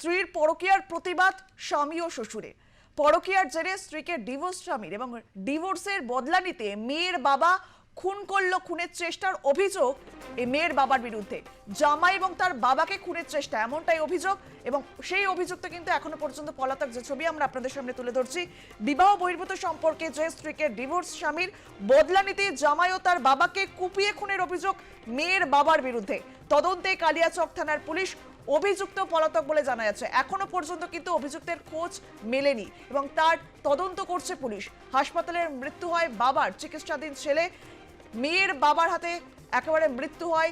স্ত্রীর পরকীয়ার প্রতিবাদ স্বামী ও শ্বশুরে পরকীয়ার জেরে স্ত্রীকে ডিভোর্স স্বামীর এবং ডিভোর্সের বদলা নিতে মেয়ের বাবা খুন করল খুনের চেষ্টার অভিযোগ এই মেয়ের বাবার বিরুদ্ধে। জামাই এবং তার বাবাকে খুনের চেষ্টা, এমনটাই অভিযোগ এবং সেই অভিযুক্ত কিন্তু এখনও পর্যন্ত পলাতক যে ছবি আমরা আপনাদের সামনে তুলে ধরছি, বিবাহ বহির্ভূত সম্পর্কে যে স্ত্রীকে ডিভোর্স স্বামীর বদলা নিতে জামাই ও তার বাবাকে কুপিয়ে খুনের অভিযোগ মেয়ের বাবার বিরুদ্ধে। তদন্তে কালিয়াচক থানার পুলিশ অভিযুক্ত পলাতক বলে জানা যাচ্ছে। এখনও পর্যন্ত কিন্তু অভিযুক্তের খোঁজ মেলেনি এবং তার তদন্ত করছে পুলিশ। হাসপাতালের মৃত্যু হয় বাবার চিকিৎসাধীন ছেলে। মেয়ের বাবার হাতে একেবারে মৃত্যু হয়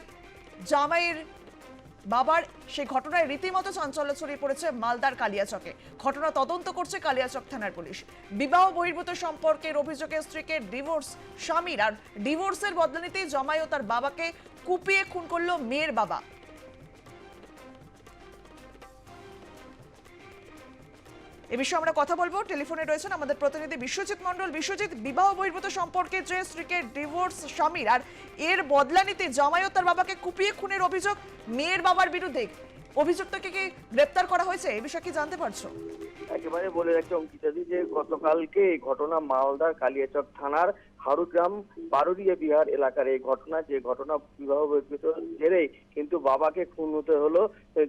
জামাইয়ের বাবার। সেই ঘটনায় রীতিমতো চাঞ্চল্য ছড়িয়ে পড়েছে মালদার কালিয়াচকে। ঘটনা তদন্ত করছে কালিয়াচক থানার পুলিশ। বিবাহ বহির্ভূত সম্পর্কের অভিযোগে স্ত্রীকে ডিভোর্স, স্বামীর আর ডিভোর্সের বদলা নিতেই জামাই ও তার বাবাকে কুপিয়ে খুন করল মেয়ের বাবা। এ বিষয়ে আমরা কথা বলব। টেলিফোনে রয়েছেন আমাদের প্রতিনিধি বিশ্বজিৎ মন্ডল বিশ্বজিৎ, বিবাহ বহির্ভূত সম্পর্কে যে স্ত্রীকে ডিভোর্স স্বামীর আর এর বদলা নিতে জামাইও তার বাবাকে কুপিয়ে খুনের অভিযোগ, মেয়ের বাবার বিরুদ্ধে অভিযুক্তকে কি গ্রেপ্তার করা হয়েছে? এ বিষয়ে কি জানতে পারছ? একেবারে বলে রাখছি অঙ্কিতাদি যে গতকালকে এই ঘটনা মালদার কালিয়াচক থানার হারুগ্রাম বারুরিয়া বিহার এলাকার এই ঘটনা যে ঘটনা বিবাহ বহির্ভূত জেরেই কিন্তু বাবাকে খুন হতে হলো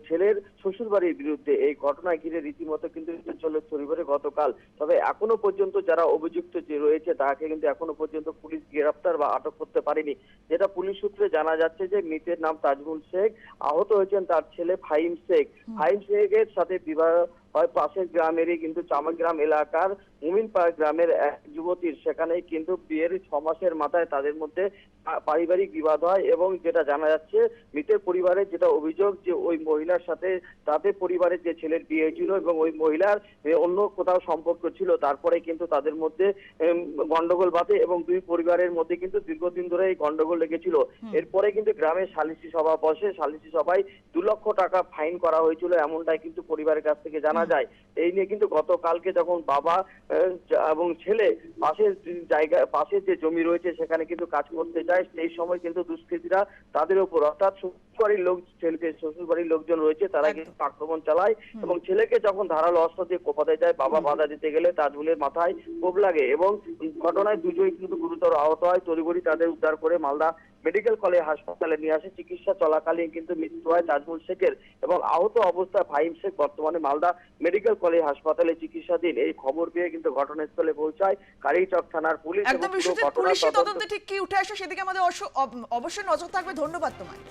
ছেলের শ্বশুরবাড়ির বিরুদ্ধে। এই ঘটনা ঘিরে রীতিমতো কিন্তু চলে ছড়িয়ে গতকাল। তবে এখনও পর্যন্ত যারা অভিযুক্ত যে রয়েছে তাকে কিন্তু এখনও পর্যন্ত পুলিশ গ্রেফতার বা আটক করতে পারেনি। যেটা পুলিশ সূত্রে জানা যাচ্ছে যে মৃতের নাম তাজমুল শেখ আহত হয়েছেন তার ছেলে ফাহিম শেখ। ফাহিম শেখের সাথে বিবাহ পাশের গ্রামেরই কিন্তু চামাগ্রাম এলাকার মুমিনপাড়া গ্রামের এক যুবতীর। সেখানে কিন্তু বিয়ের ছ মাসের মাথায় তাদের মধ্যে পারিবারিক বিবাদ হয় এবং যেটা জানা যাচ্ছে মৃতের পরিবারের যেটা অভিযোগ যে ওই মহিলার সাথে তাদের পরিবারের যে ছেলের বিয়ে হয়েছিল এবং ওই মহিলার অন্য কোথাও সম্পর্ক ছিল তারপরে কিন্তু তাদের মধ্যে গন্ডগোল বাধে এবং দুই পরিবারের মধ্যে কিন্তু দীর্ঘদিন ধরে এই গন্ডগোল লেগেছিল। এরপরে কিন্তু গ্রামে সালিসি সভা বসে সালিসি সভায় দু লক্ষ টাকা ফাইন করা হয়েছিল এমনটাই কিন্তু পরিবারের কাছ থেকে জানা যায়। এই নিয়ে কিন্তু গতকালকে যখন বাবা এবং ছেলে পাশের জায়গা পাশের যে জমি রয়েছে সেখানে কিন্তু কাজ করতে যায় সেই সময় কিন্তু দুষ্কৃতীরা তাদের উপর অর্থাৎ শ্বশুরবাড়ির লোক ছেলেকে শ্বশুরবাড়ির লোকজন রয়েছে তারা কিন্তু আক্রমণ চালায় এবং ছেলেকে যখন ধারালো অস্ত্র দিয়ে কোপাতে যায় বাবা বাধা দিতে গেলে তাজমুলের মাথায় কোপ লাগে এবং ঘটনায় দুজনই কিন্তু গুরুতর আহত হয়। তড়িঘড়ি তাদের উদ্ধার করে মালদা মেডিকেল কলেজ হাসপাতালে নিয়ে আসে। চিকিৎসা চলাকালীন কিন্তু মৃত্যু হয় তাজমুল শেখের এবং আহত অবস্থায় ফাহিম শেখ বর্তমানে মালদা মেডিকেল কলেজ হাসপাতালে চিকিৎসাধীন। এই খবর পেয়ে কিন্তু ঘটনাস্থলে পৌঁছায় কালীচক থানার পুলিশ একদম বিশ্বজিৎ তদন্ত ঠিক কি উঠে আসে সেদিকে আমাদের অবশ্য- অবশ্যই নজর থাকবে। ধন্যবাদ তোমায়।